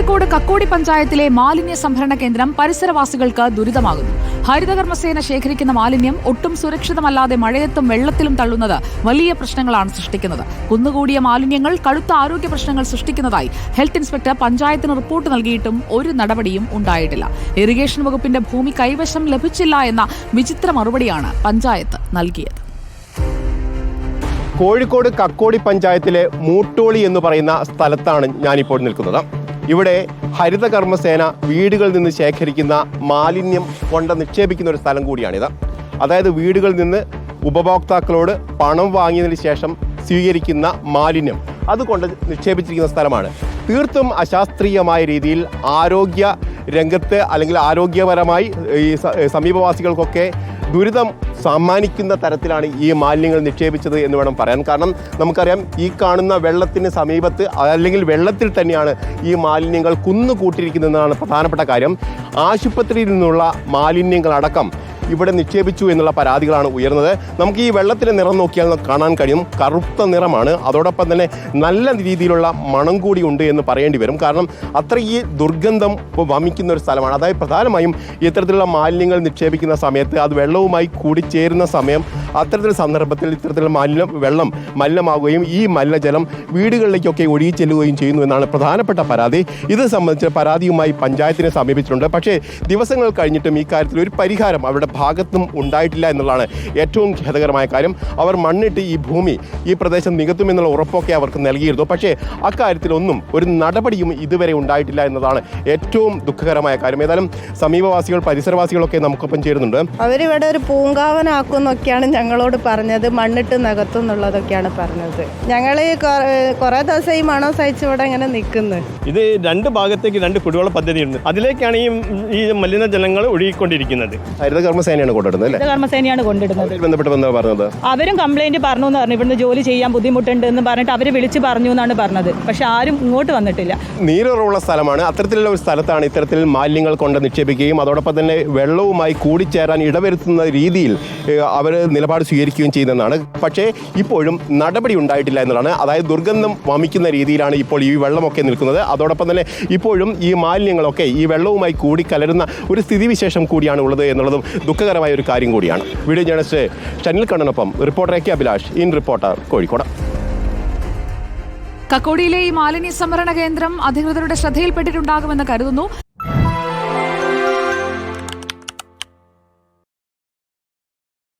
കോഴിക്കോട് കക്കോടി പഞ്ചായത്തിലെ മാലിന്യ സംഭരണ കേന്ദ്രം പരിസരവാസികൾക്ക് ദുരിതമാകുന്നു. ഹരിതകർമ്മസേന ശേഖരിക്കുന്ന മാലിന്യം ഒട്ടും സുരക്ഷിതമല്ലാതെ മഴയത്തും വെള്ളത്തിലും തള്ളുന്നത് വലിയ പ്രശ്നങ്ങളാണ് സൃഷ്ടിക്കുന്നത്. കുന്നുകൂടിയ മാലിന്യങ്ങൾ കടുത്ത ആരോഗ്യ പ്രശ്നങ്ങൾ സൃഷ്ടിക്കുന്നതായി ഹെൽത്ത് ഇൻസ്പെക്ടർ പഞ്ചായത്തിന് റിപ്പോർട്ട് നൽകിയിട്ടും ഒരു നടപടിയും ഉണ്ടായിട്ടില്ല. ഇറിഗേഷൻ വകുപ്പിന്റെ ഭൂമി കൈവശം ലഭിച്ചില്ല എന്ന വിചിത്ര മറുപടിയാണ് പഞ്ചായത്ത് നൽകിയത്. കോഴിക്കോട് കക്കോടി പഞ്ചായത്തിലെ മൂട്ടോളി എന്ന് പറയുന്ന സ്ഥലത്താണ് ഞാനിപ്പോൾ നിൽക്കുന്നത്. ഇവിടെ ഹരിതകർമ്മസേന വീടുകളിൽ നിന്ന് ശേഖരിക്കുന്ന മാലിന്യം കൊണ്ട് നിക്ഷേപിക്കുന്ന ഒരു സ്ഥലം കൂടിയാണിത്. അതായത് വീടുകളിൽ നിന്ന് ഉപഭോക്താക്കളോട് പണം വാങ്ങിയതിന് ശേഷം സ്വീകരിക്കുന്ന മാലിന്യം അതുകൊണ്ട് നിക്ഷേപിച്ചിരിക്കുന്ന സ്ഥലമാണ്. തീർത്തും അശാസ്ത്രീയമായ രീതിയിൽ ആരോഗ്യ രംഗത്ത് അല്ലെങ്കിൽ ആരോഗ്യപരമായി ഈ സമീപവാസികൾക്കൊക്കെ ദുരിതം സമ്മാനിക്കുന്ന തരത്തിലാണ് ഈ മാലിന്യങ്ങൾ നിക്ഷേപിച്ചത് എന്ന് വേണം പറയാൻ. കാരണം നമുക്കറിയാം ഈ കാണുന്ന വെള്ളത്തിന് സമീപത്ത് അല്ലെങ്കിൽ വെള്ളത്തിൽ തന്നെയാണ് ഈ മാലിന്യങ്ങൾ കുന്നുകൂട്ടിയിരിക്കുന്നതെന്നാണ് പ്രധാനപ്പെട്ട കാര്യം. ആശുപത്രിയിൽ നിന്നുള്ള മാലിന്യങ്ങളടക്കം ഇവിടെ നിക്ഷേപിച്ചു എന്നുള്ള പരാതികളാണ് ഉയർന്നത്. നമുക്ക് ഈ വെള്ളത്തിന്റെ നിറം നോക്കിയാൽ കാണാൻ കഴിയും. കറുത്ത നിറമാണ്. അതോടൊപ്പം തന്നെ നല്ല രീതിയിലുള്ള മണം കൂടി ഉണ്ട് എന്ന് പറയേണ്ടി വരും. കാരണം അത്ര ഈ ദുർഗന്ധം വമിക്കുന്ന ഒരു സ്ഥലമാണ്. അതായത് പ്രധാനമായും ഇത്തരത്തിലുള്ള മാലിന്യങ്ങൾ നിക്ഷേപിക്കുന്ന സമയത്ത് അത് വെള്ളവുമായി കൂടിച്ചേരുന്ന സമയം അത്തരത്തിലുള്ള സന്ദർഭത്തിൽ ഇത്തരത്തിൽ മലിന വെള്ളം മലിനമാവുകയും ഈ മലിനജലം വീടുകളിലേക്കൊക്കെ ഒഴുകി ചെല്ലുകയും ചെയ്യുന്നു എന്നാണ് പ്രധാനപ്പെട്ട പരാതി. ഇത് സംബന്ധിച്ച പരാതിയുമായി പഞ്ചായത്തിനെ സമീപിച്ചിട്ടുണ്ട്. പക്ഷേ ദിവസങ്ങൾ കഴിഞ്ഞിട്ടും ഈ കാര്യത്തിൽ ഒരു പരിഹാരം അവരുടെ ഭാഗത്തും ഉണ്ടായിട്ടില്ല എന്നുള്ളതാണ് ഏറ്റവും ഖേദകരമായ കാര്യം. അവർ മണ്ണിട്ട് ഈ ഭൂമി ഈ പ്രദേശം നികത്തുമെന്നുള്ള ഉറപ്പൊക്കെ അവർക്ക് നൽകിയിരുന്നു. പക്ഷേ അക്കാര്യത്തിലൊന്നും ഒരു നടപടിയും ഇതുവരെ ഉണ്ടായിട്ടില്ല എന്നതാണ് ഏറ്റവും ദുഃഖകരമായ കാര്യം. ഏതായാലും സമീപവാസികൾ പരിസരവാസികളൊക്കെ നമുക്കൊപ്പം ചേരുന്നുണ്ട്. അവരിവിടെ ഒരു പൂങ്കാവനാക്കുന്നൊക്കെയാണ് ഞങ്ങളോട് പറഞ്ഞത് മണ്ണിട്ട് നികത്തും എന്നുള്ളതൊക്കെയാണ് പറഞ്ഞത് ഞങ്ങൾ കുറേ ദിവസം ഈ മണം സഹിച്ച് ഇവിടെ ഇങ്ങനെ നിൽക്കുന്നത് ഇത് രണ്ട് ഭാഗത്തേക്ക് രണ്ട് കുടിവെള്ള പദ്ധതിയുണ്ട്. അതിലേക്കാണ് ഈ ഈ മലിനജലങ്ങൾ ഒഴുകിക്കൊണ്ടിരിക്കുന്നത്. ഹരിതകർമ്മസേനയാണ് കർമ്മസേനയാണ് കൊണ്ടിടുന്നത് ബന്ധപ്പെട്ട് എന്താ പറഞ്ഞത്? അവരും കംപ്ലൈന്റ് പറഞ്ഞു എന്ന് പറഞ്ഞു. ഇവിടുന്ന് ജോലി ചെയ്യാൻ ബുദ്ധിമുട്ടുണ്ട് എന്ന് പറഞ്ഞിട്ട് അവർ വിളിച്ച് പറഞ്ഞു എന്നാണ് പറഞ്ഞത്. പക്ഷെ ആരും ഇങ്ങോട്ട് വന്നിട്ടില്ല. നീരുറവുള്ള സ്ഥലമാണ്. അത്തരത്തിലുള്ള ഒരു സ്ഥലത്താണ് ഇത്തരത്തിൽ മാലിന്യങ്ങൾ കൊണ്ട് നിക്ഷേപിക്കുകയും അതോടൊപ്പം തന്നെ വെള്ളവുമായി കൂടിച്ചേരാൻ ഇടവരുത്തുന്ന രീതിയിൽ അവർ നിലപാട് സ്വീകരിക്കുകയും ചെയ്യുന്നതാണ് പക്ഷേ ഇപ്പോഴും നടപടി ഉണ്ടായിട്ടില്ല എന്നതാണ് അതായത് ദുർഗന്ധം വമിക്കുന്ന രീതിയിലാണ് ഇപ്പോൾ ഈ വെള്ളമൊക്കെ നിൽക്കുന്നത്. അതോടൊപ്പം തന്നെ ഇപ്പോഴും ഈ മാലിന്യങ്ങളൊക്കെ ഈ വെള്ളവുമായി കൂടി കലരുന്ന ഒരു സ്ഥിതിവിശേഷം കൂടിയാണ് ഉള്ളത് എന്നുള്ളതും ദുഃഖകരമായ ഒരു കാര്യം കൂടിയാണ്. Video journalist ഷനിൽ കണ്ണനൊപ്പം reporter A K Abhilash in Reporter Kozhikode. കക്കോടിയിലെ ഈ മാലിന്യ സംഭരണ കേന്ദ്രം അധികൃതരുടെ ശ്രദ്ധയിൽപ്പെട്ടിട്ടുണ്ടാകുമെന്ന് കരുതുന്നു.